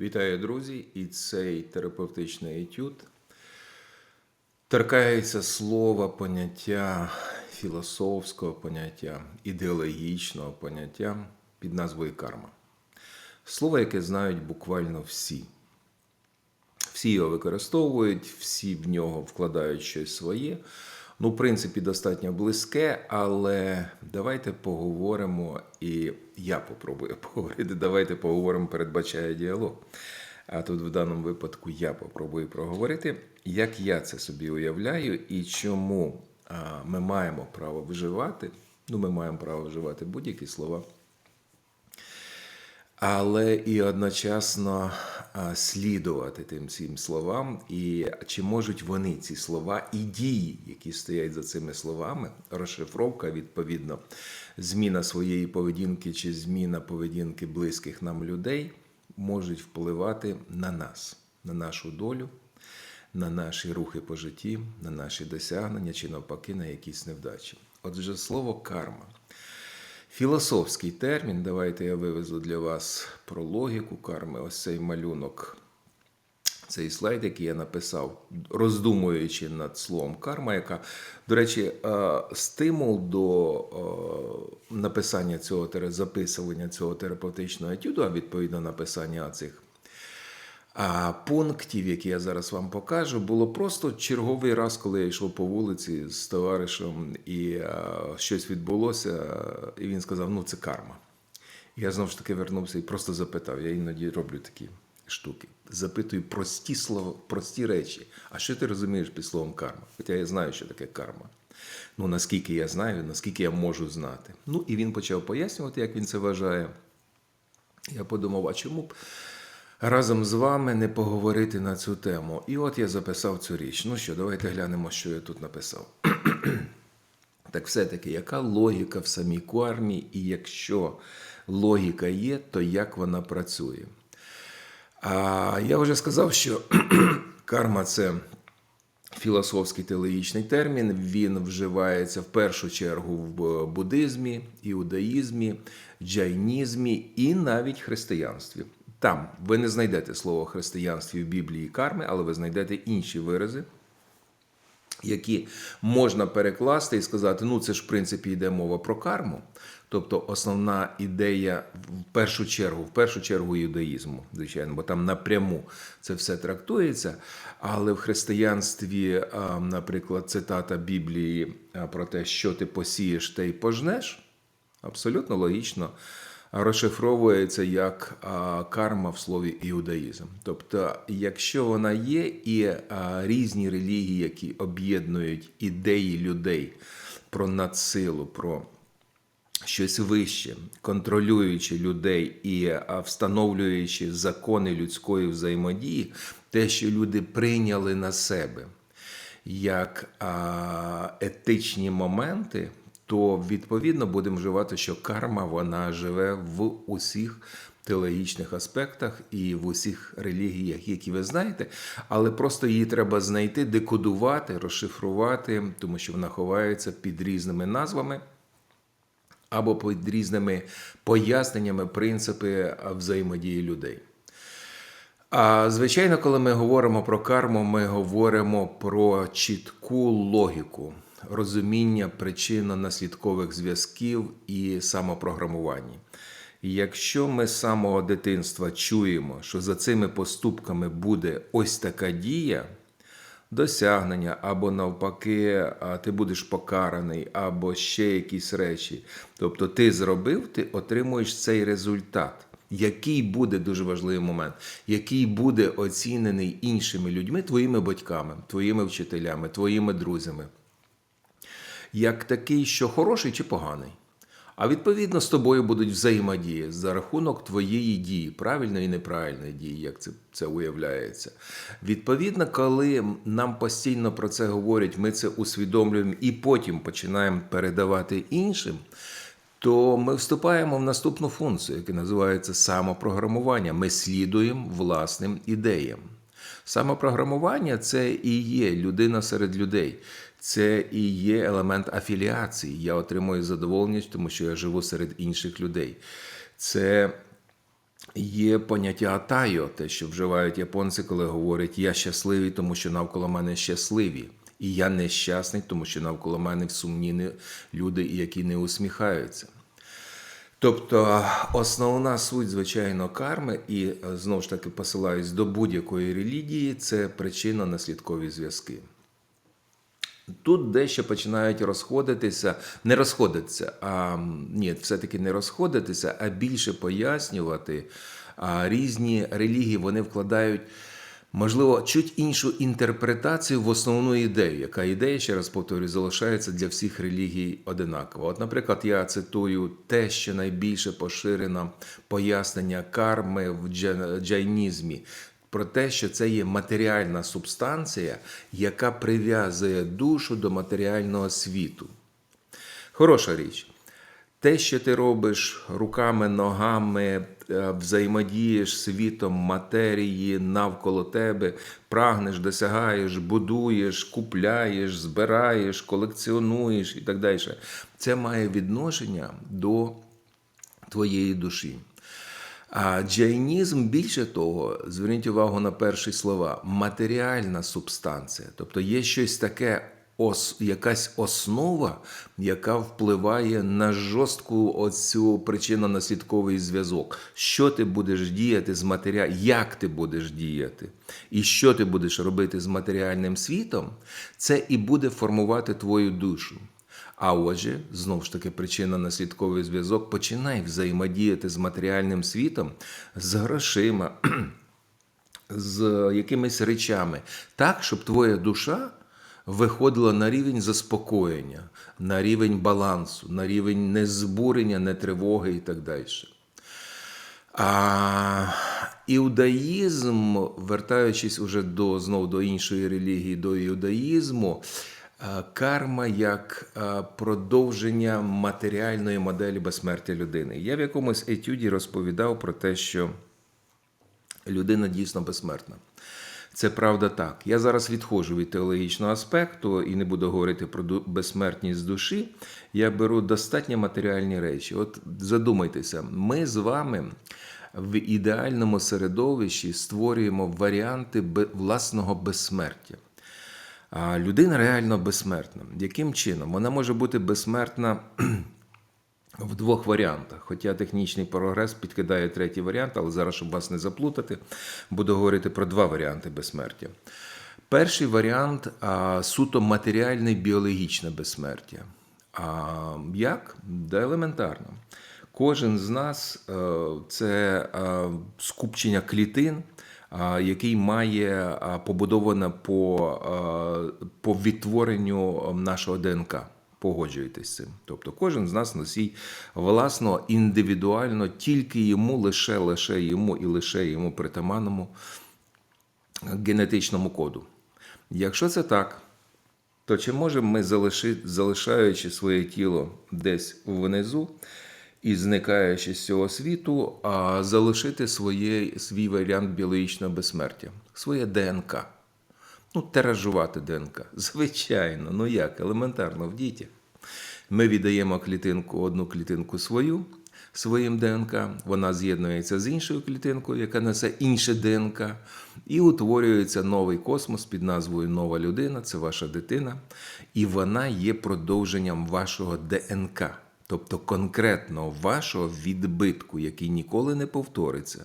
Вітаю, друзі! І цей терапевтичний етюд торкається слова, поняття, філософського поняття, ідеологічного поняття під назвою карма. Слово, яке знають буквально всі. Всі його використовують, всі в нього вкладають щось своє. Ну, в принципі, достатньо близьке, але давайте поговоримо, і я попробую поговорити. Давайте поговоримо, передбачає діалог. А тут в даному випадку я попробую проговорити, як я це собі уявляю і чому ми маємо право вживати. Ну, ми маємо право вживати будь-які слова але і одночасно слідувати тим всім словам, і чи можуть вони ці слова і дії, які стоять за цими словами, розшифровка, відповідно, зміна своєї поведінки чи зміна поведінки близьких нам людей можуть впливати на нас, на нашу долю, на наші рухи по житті, на наші досягнення чи навпаки на якісь невдачі. Отже, слово карма. Філософський термін, давайте я вивезу для вас про логіку карми. Ось цей малюнок, цей слайд, який я написав, роздумуючи над словом карма, яка, до речі, е, стимул до е, написання цього записування цього терапевтичного етюду, а відповідно написання цих пунктів, які я зараз вам покажу, було просто черговий раз, коли я йшов по вулиці з товаришем, і щось відбулося, і він сказав: ну це карма. Я знову ж таки вернувся і просто запитав. Я іноді роблю такі штуки. Запитую прості слова, прості речі. А що ти розумієш під словом карма? Хоча я знаю, що таке карма. Ну наскільки я знаю, наскільки я можу знати. Ну і він почав пояснювати, як він це вважає. Я подумав, а чому б разом з вами не поговорити на цю тему. І от я записав цю річ. Ну що, давайте глянемо, що я тут написав. так все-таки, яка логіка в самій кармі, і якщо логіка є, то як вона працює? А я вже сказав, що карма це. Філософський теологічний термін він вживається в першу чергу в буддизмі, іудаїзмі, джайнізмі і навіть християнстві. Там ви не знайдете слово християнстві в Біблії карми, але ви знайдете інші вирази, які можна перекласти і сказати, ну це ж в принципі йде мова про карму. Тобто основна ідея в першу чергу, в першу чергу юдаїзму, звичайно, бо там напряму це все трактується. Але в християнстві, наприклад, цитата Біблії про те, що ти посієш, те й пожнеш, абсолютно логічно розшифровується як карма в слові іудаїзм. Тобто, якщо вона є, і різні релігії, які об'єднують ідеї людей про надсилу, про щось вище, контролюючи людей і встановлюючи закони людської взаємодії, те, що люди прийняли на себе як етичні моменти то відповідно будемо вживати, що карма вона живе в усіх теологічних аспектах і в усіх релігіях, які ви знаєте, але просто її треба знайти, декодувати, розшифрувати, тому що вона ховається під різними назвами. Або під різними поясненнями принципи взаємодії людей. А звичайно, коли ми говоримо про карму, ми говоримо про чітку логіку розуміння причинно-наслідкових зв'язків і самопрограмування. І якщо ми з самого дитинства чуємо, що за цими поступками буде ось така дія, досягнення, або навпаки, ти будеш покараний, або ще якісь речі. Тобто ти зробив, ти отримуєш цей результат. Який буде дуже важливий момент, який буде оцінений іншими людьми, твоїми батьками, твоїми вчителями, твоїми друзями як такий, що хороший чи поганий. А відповідно з тобою будуть взаємодії за рахунок твоєї дії, правильної і неправильної дії, як це це уявляється. Відповідно, коли нам постійно про це говорять, ми це усвідомлюємо і потім починаємо передавати іншим, то ми вступаємо в наступну функцію, яка називається самопрограмування. Ми слідуємо власним ідеям. Самопрограмування це і є людина серед людей це і є елемент афіліації. Я отримую задоволення, тому що я живу серед інших людей. Це Є поняття атайо, те, що вживають японці, коли говорять я щасливий, тому що навколо мене щасливі. І я нещасний, тому що навколо мене сумні люди, які не усміхаються. Тобто основна суть, звичайно, карми, і знову ж таки посилаюсь до будь-якої релігії, це причинно-наслідкові зв'язки. Тут дещо починають розходитися, не розходитися, а ні, все-таки не розходитися, а більше пояснювати. А різні релігії вони вкладають, можливо, чуть іншу інтерпретацію в основну ідею, яка ідея, ще раз повторюю, залишається для всіх релігій одинакова. От, наприклад, я цитую те, що найбільше поширено пояснення карми в джа- джайнізмі. Про те, що це є матеріальна субстанція, яка прив'язує душу до матеріального світу. Хороша річ. Те, що ти робиш руками, ногами, е, взаємодієш світом матерії навколо тебе, прагнеш, досягаєш, будуєш, купляєш, збираєш, колекціонуєш і так далі. Це має відношення до твоєї душі. А джайнізм, більше того, зверніть увагу на перші слова: матеріальна субстанція. Тобто є щось таке, ос, якась основа, яка впливає на жорстку оцю причинно-наслідковий зв'язок. Що ти будеш діяти з матеріалом, як ти будеш діяти, і що ти будеш робити з матеріальним світом, це і буде формувати твою душу. А отже, знову ж таки, причинно-наслідковий зв'язок починає взаємодіяти з матеріальним світом, з грошима, з якимись речами, так, щоб твоя душа виходила на рівень заспокоєння, на рівень балансу, на рівень незбурення, нетривоги і так далі. А іудаїзм, вертаючись уже до знову до іншої релігії, до іудаїзму, карма як е, продовження матеріальної моделі безсмертя людини. Я в якомусь етюді розповідав про те, що людина дійсно безсмертна. Це правда так. Я зараз відходжу від теологічного аспекту і не буду говорити про безсмертність душі. Я беру достатньо матеріальні речі. От задумайтеся, ми з вами в ідеальному середовищі створюємо варіанти власного безсмертя. Людина реально безсмертна. Яким чином? Вона може бути безсмертна в двох варіантах. Хоча технічний прогрес підкидає третій варіант, але зараз, щоб вас не заплутати, буду говорити про два варіанти безсмертя. Перший варіант суто матеріальне біологічне безсмертя. А як? Да елементарно. Кожен з нас е, це е, скупчення клітин, який має а, побудоване по, е, по відтворенню нашого ДНК. Погоджуєтесь з цим. Тобто кожен з нас носій власно, індивідуально, тільки йому, лише лише йому і лише йому притаманному генетичному коду. Якщо це так, то чи можемо ми, залишаючи своє тіло десь внизу і зникаючи з цього світу, а залишити своє, свій варіант біологічного безсмертя, своє ДНК? Ну, тиражувати ДНК. Звичайно, ну як, елементарно в дітях. Ми віддаємо клітинку, одну клітинку свою, своїм ДНК, вона з'єднується з іншою клітинкою, яка несе інше ДНК, і утворюється новий космос під назвою Нова людина, це ваша дитина, і вона є продовженням вашого ДНК, тобто конкретно вашого відбитку, який ніколи не повториться.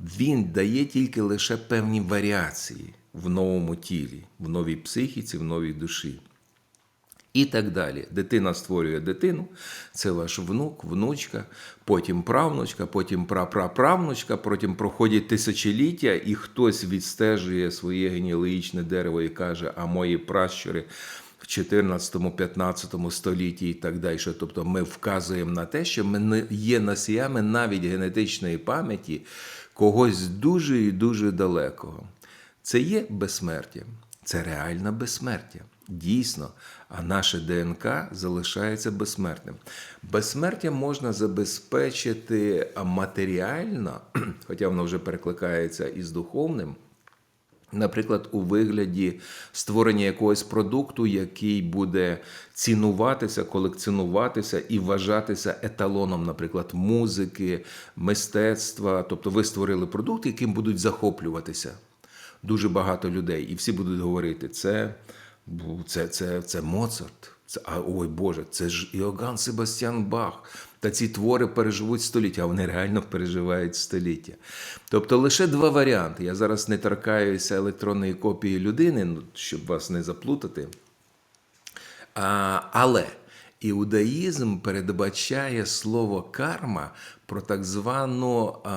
Він дає тільки лише певні варіації в новому тілі, в новій психіці, в новій душі. І так далі. Дитина створює дитину, це ваш внук, внучка, потім правнучка, потім прапраправнучка, потім проходять тисячоліття, і хтось відстежує своє генеалогічне дерево і каже, а мої пращури 14-15 столітті і так далі. Тобто ми вказуємо на те, що ми є носіями навіть генетичної пам'яті когось дуже і дуже далекого. Це є безсмертя, це реальне безсмертя. Дійсно, а наше ДНК залишається безсмертним. Безсмертя можна забезпечити матеріально, хоча воно вже перекликається із духовним, Наприклад, у вигляді створення якогось продукту, який буде цінуватися, колекціонуватися і вважатися еталоном, наприклад, музики, мистецтва. Тобто ви створили продукт, яким будуть захоплюватися дуже багато людей, і всі будуть говорити: це, це, це, це Моцарт. Це, ой Боже, це ж Іоганн Себастьян Бах. Та ці твори переживуть століття, вони реально переживають століття. Тобто лише два варіанти. Я зараз не торкаюся електронної копії людини, ну, щоб вас не заплутати. А, але іудаїзм передбачає слово карма про так звану а,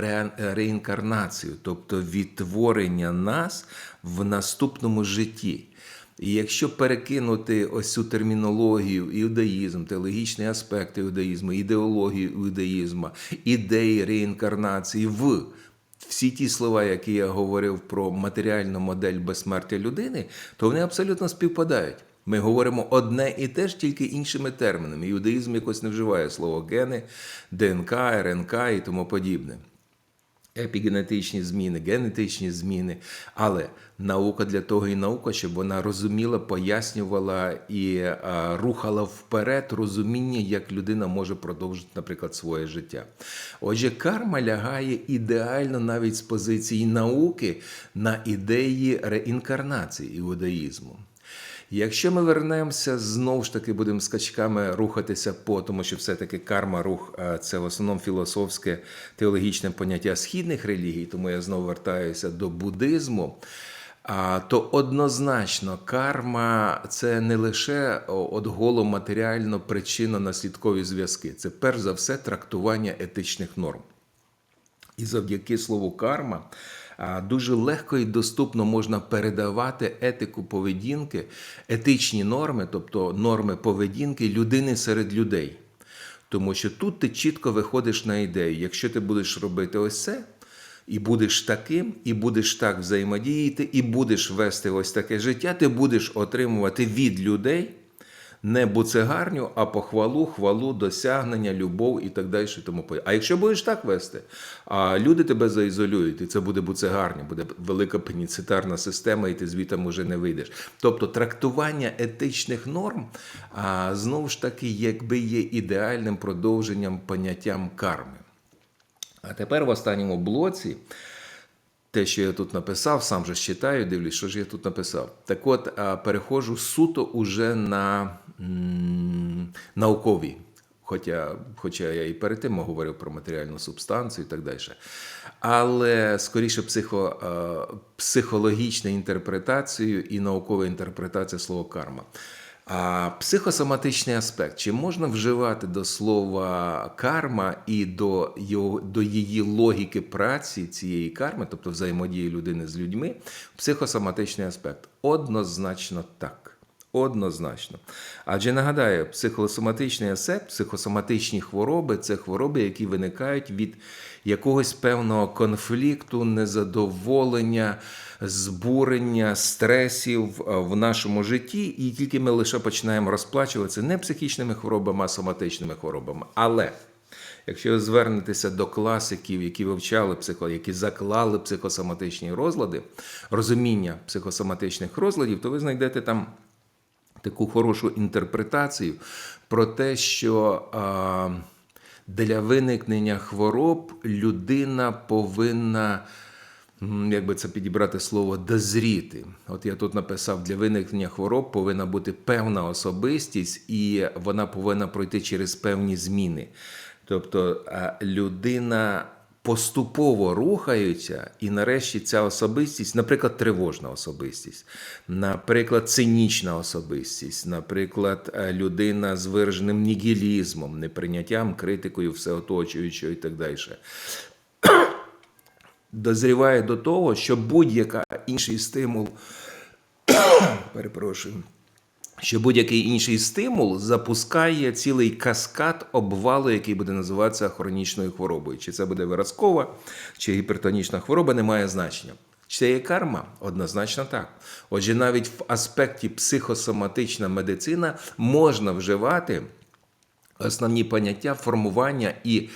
ре- реінкарнацію, тобто відтворення нас в наступному житті. І якщо перекинути ось цю термінологію, іудаїзм, теологічний аспект іудаїзму, ідеологію іудаїзму, ідеї реінкарнації в всі ті слова, які я говорив про матеріальну модель безсмертя людини, то вони абсолютно співпадають. Ми говоримо одне і те ж, тільки іншими термінами. Іудаїзм якось не вживає слово гени, ДНК, РНК і тому подібне епігенетичні зміни, генетичні зміни. Але наука для того і наука, щоб вона розуміла, пояснювала і рухала вперед розуміння, як людина може продовжити, наприклад, своє життя. Отже, карма лягає ідеально навіть з позиції науки на ідеї реінкарнації іудаїзму. Якщо ми вернемося, знову ж таки будемо скачками рухатися по, тому що все-таки карма, рух е, це в основному філософське теологічне поняття східних релігій, тому я знову вертаюся до буддизму. То однозначно карма це не лише от голо матеріально причинно-наслідкові зв'язки, це перш за все трактування етичних норм. І завдяки слову карма дуже легко і доступно можна передавати етику поведінки, етичні норми, тобто норми поведінки людини серед людей. Тому що тут ти чітко виходиш на ідею, якщо ти будеш робити ось це, і будеш таким, і будеш так взаємодіяти, і будеш вести ось таке життя, ти будеш отримувати від людей не буцегарню, а похвалу, хвалу, досягнення, любов і так далі. і Тому. А якщо будеш так вести, а люди тебе заізолюють, і це буде буцегарня, буде велика пеніцитарна система, і ти звітом уже не вийдеш. Тобто трактування етичних норм а, знову ж таки, якби є ідеальним продовженням поняттям карми. А тепер в останньому блоці. Те, що я тут написав, сам же читаю, дивлюсь, що ж я тут написав. Так от, а, переходжу суто уже на наукові. Хоча, хоча я і перед тим говорив про матеріальну субстанцію і так далі. Але скоріше психо, психологічна інтерпретацію і наукова інтерпретація слова карма. А психосоматичний аспект. Чи можна вживати до слова карма і до, його, до її логіки праці цієї карми, тобто взаємодії людини з людьми, психосоматичний аспект? Однозначно так. Однозначно. Адже нагадаю, психосоматичний асепт, психосоматичні хвороби це хвороби, які виникають від якогось певного конфлікту, незадоволення, збурення, стресів е, в нашому житті, і тільки ми лише починаємо розплачуватися не психічними хворобами, а соматичними хворобами. Але Якщо ви звернетеся до класиків, які вивчали психо, які заклали психосоматичні розлади, розуміння психосоматичних розладів, то ви знайдете там таку хорошу інтерпретацію про те, що а, для виникнення хвороб людина повинна. М, Як би це підібрати слово дозріти? От я тут написав: для виникнення хвороб повинна бути певна особистість, і вона повинна пройти через певні зміни. Тобто людина поступово рухаються, і нарешті ця особистість, наприклад, тривожна особистість, наприклад, цинічна особистість, наприклад, е, людина з вираженим нігілізмом, неприйняттям, критикою, всеоточуючого і так далі. Дозріває до того, що будь-який інший стимул, перепрошую, що будь-який інший стимул запускає цілий каскад обвалу, який буде називатися хронічною хворобою. Чи це буде виразкова, чи гіпертонічна хвороба, не має значення. Чи це є карма? Однозначно так. Отже, навіть в аспекті психосоматична медицина можна вживати основні поняття формування і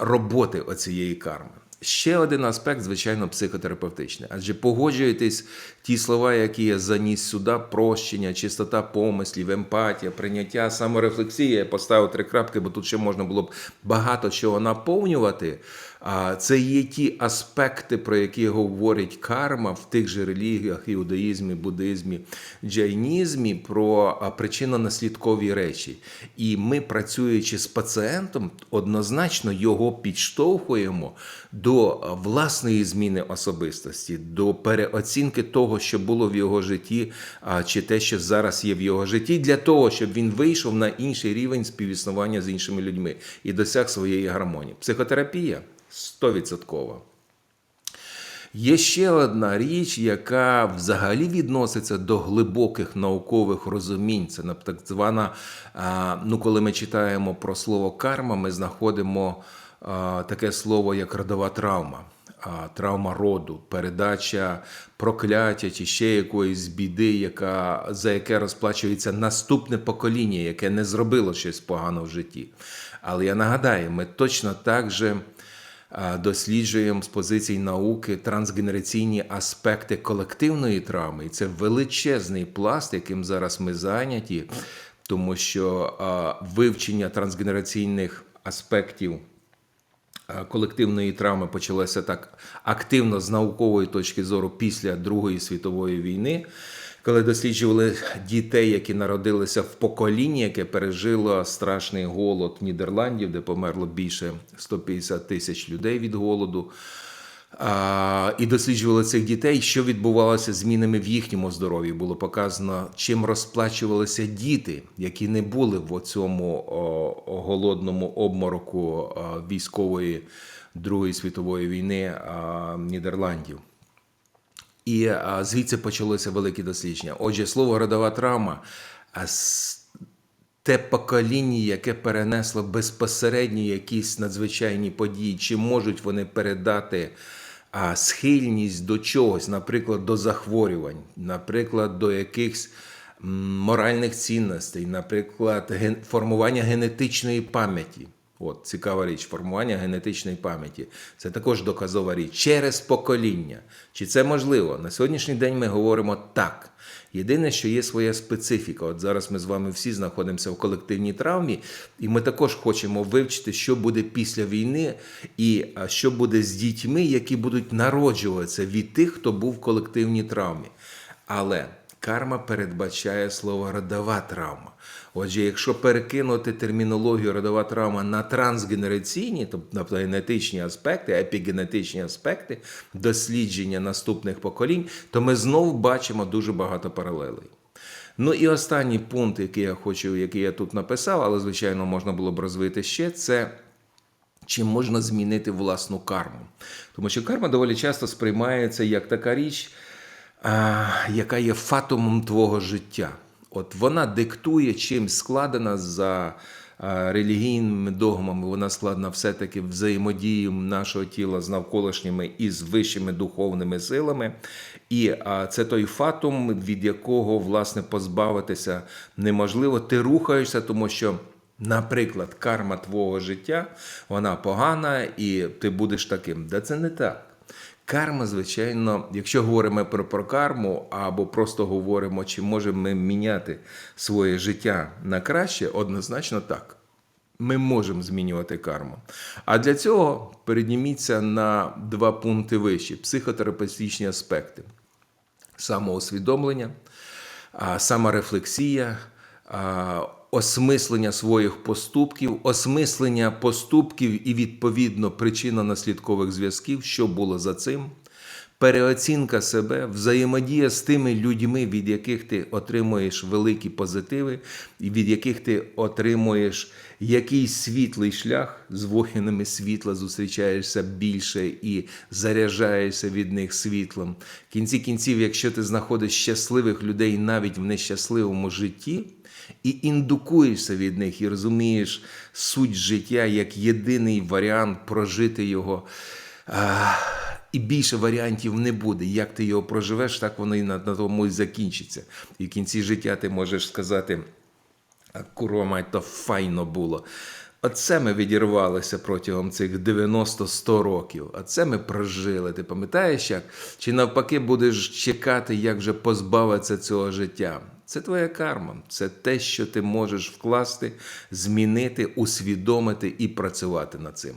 роботи оцієї карми. Ще один аспект, звичайно, психотерапевтичний. Адже погоджуєтесь ті слова, які я заніс сюди: прощення, чистота помислів, емпатія, прийняття, саморефлексія. Я поставив три крапки, бо тут ще можна було б багато чого наповнювати. А це є ті аспекти, про які говорить карма в тих же релігіях, іудаїзмі, буддизмі, джайнізмі, про причинно-наслідкові речі. І ми, працюючи з пацієнтом, однозначно його підштовхуємо до власної зміни особистості, до переоцінки того, що було в його житті, чи те, що зараз є в його житті, для того, щоб він вийшов на інший рівень співіснування з іншими людьми і досяг своєї гармонії. Психотерапія. Стовідсотково. Є ще одна річ, яка взагалі відноситься до глибоких наукових розумінь. Це так звана, ну, коли ми читаємо про слово карма, ми знаходимо таке слово, як родова травма. Травма роду, передача прокляття чи ще якоїсь біди, яка, за яке розплачується наступне покоління, яке не зробило щось погано в житті. Але я нагадаю, ми точно так же досліджуємо з позицій науки трансгенераційні аспекти колективної травми. І це величезний пласт, яким зараз ми зайняті, тому що вивчення трансгенераційних аспектів. Колективної травми почалася так активно з наукової точки зору після Другої світової війни коли досліджували дітей, які народилися в поколінні, яке пережило страшний голод Нідерландів, де померло більше 150 тисяч людей від голоду. І досліджували цих дітей, що відбувалося змінами в їхньому здоров'ї. Було показано, чим розплачувалися діти, які не були в цьому голодному обмороку військової Другої світової війни Нідерландів. І звідси почалося велике дослідження. Отже, слово родова травма те покоління, яке перенесло безпосередньо якісь надзвичайні події, чи можуть вони передати а, схильність до чогось, наприклад, до захворювань, наприклад, до якихось моральних цінностей, наприклад, формування генетичної пам'яті. От цікава річ, формування генетичної пам'яті. Це також доказова річ через покоління. Чи це можливо? На сьогоднішній день ми говоримо так. Єдине, що є своя специфіка. От зараз ми з вами всі знаходимося в колективній травмі, і ми також хочемо вивчити, що буде після війни, і що буде з дітьми, які будуть народжуватися від тих, хто був в колективній травмі. Але карма передбачає слово родова травма. Отже, якщо перекинути термінологію родова травма на трансгенераційні, тобто генетичні аспекти, епігенетичні аспекти дослідження наступних поколінь, то ми знову бачимо дуже багато паралелей. Ну і останній пункт, який я хочу, який я тут написав, але, звичайно, можна було б розвити ще, це. Чи можна змінити власну карму? Тому що карма доволі часто сприймається як така річ, яка є фатумом твого життя. От вона диктує, чим складена за релігійними догмами. Вона складена все-таки взаємодією нашого тіла з навколишніми і з вищими духовними силами. І це той фатум, від якого власне позбавитися неможливо. Ти рухаєшся, тому що. Наприклад, карма твого життя, вона погана, і ти будеш таким. Да це не так. Карма, звичайно, якщо говоримо про, про карму, або просто говоримо, чи можемо ми міняти своє життя на краще, однозначно так. Ми можемо змінювати карму. А для цього передніміться на два пункти вищі: психотерапевтичні аспекти, самоусвідомлення, саморефлексія осмислення своїх поступків, осмислення поступків і відповідно причинно-наслідкових зв'язків, що було за цим. Переоцінка себе, взаємодія з тими людьми, від яких ти отримуєш великі позитиви, і від яких ти отримуєш якийсь світлий шлях з воїнами світла, зустрічаєшся більше і заряджаєшся від них світлом. В кінці кінців, якщо ти знаходиш щасливих людей навіть в нещасливому житті і індукуєшся від них, і розумієш суть життя як єдиний варіант прожити його. І більше варіантів не буде. Як ти його проживеш, так воно і на, на тому і закінчиться. І в кінці життя ти можеш сказати: курва мать, то файно було. Оце ми відірвалися протягом цих 90-100 років. А це ми прожили. Ти пам'ятаєш як? Чи навпаки будеш чекати, як вже позбавитися цього життя? Це твоя карма, це те, що ти можеш вкласти, змінити, усвідомити і працювати над цим.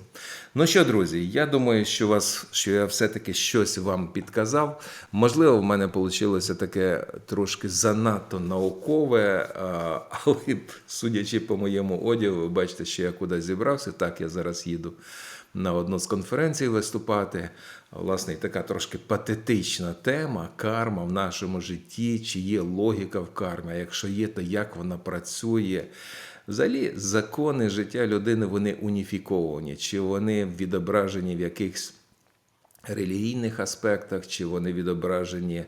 Ну що, друзі, я думаю, що вас, що я все-таки щось вам підказав. Можливо, в мене вийшло таке трошки занадто наукове, але судячи по моєму одягу, ви бачите, що я кудись зібрався. Так, я зараз їду на одну з конференцій виступати. Власне, така трошки патетична тема карма в нашому житті, чи є логіка в кармі, якщо є, то як вона працює. Взагалі, закони життя людини вони уніфіковані, чи вони відображені в якихось релігійних аспектах, чи вони відображені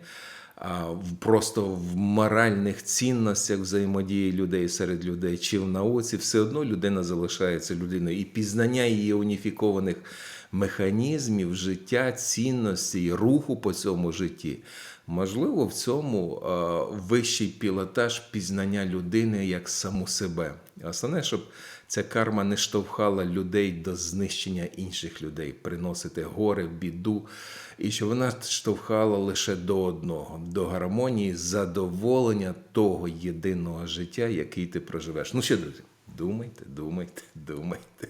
просто в моральних цінностях взаємодії людей серед людей, чи в науці, все одно людина залишається людиною. І пізнання її уніфікованих механізмів життя, цінностей, руху по цьому житті. Можливо, в цьому вищий пілотаж пізнання людини як саму себе. Основне, щоб ця карма не штовхала людей до знищення інших людей, приносити горе, біду, і що вона штовхала лише до одного, до гармонії, задоволення того єдиного життя, який ти проживеш. Ну що, друзі, думайте, думайте, думайте.